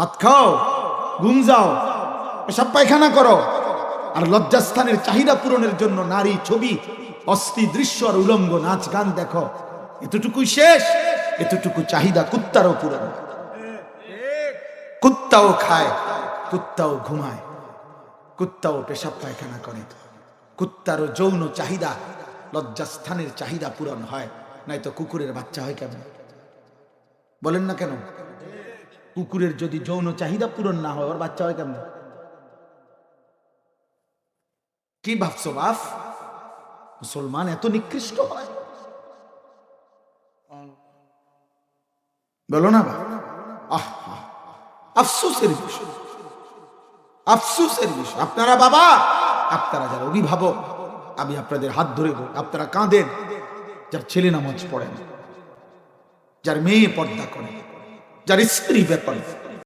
ভাত খাও, ঘুম যাও, পেশাব পায়খানা করো। আর লজ্জাস্থানের চাহিদা পূরণের জন্য নারী ছবি, অস্থি দৃশ্য আর উলঙ্গ নাচ গান দেখো। এতটুকুই শেষ, এতটুকু চাহিদা কুত্তারও পূরণ। কুত্তাও খায়, কুত্তাও ঘুমায়, কুত্তাও পেশাব পায়খানা করে। কুত্তারও যৌন চাহিদা, লজ্জাস্থানের চাহিদা পূরণ হয় নয়তো কুকুরের বাচ্চা হয় কেমন? বলেন না কেন? কুকুরের যদি যৌন চাহিদা পূরণ না হয়, ওর বাচ্চা হয় কেমন? কি ভাবছ বাপ? মুসলমান এত নিকৃষ্ট হয়। বলো না বাপ। আফসোসের বিষয়। আফসোসের বিষয়। আপনারা বাবা, আপনারা যারা অভিভাবক, আমি আপনাদের হাত ধরে আপনারা কাঁদেন। যার ছেলে নামাজ পড়েন যার মেয়ে পর্দা করে যার স্ত্রী ব্যাপারে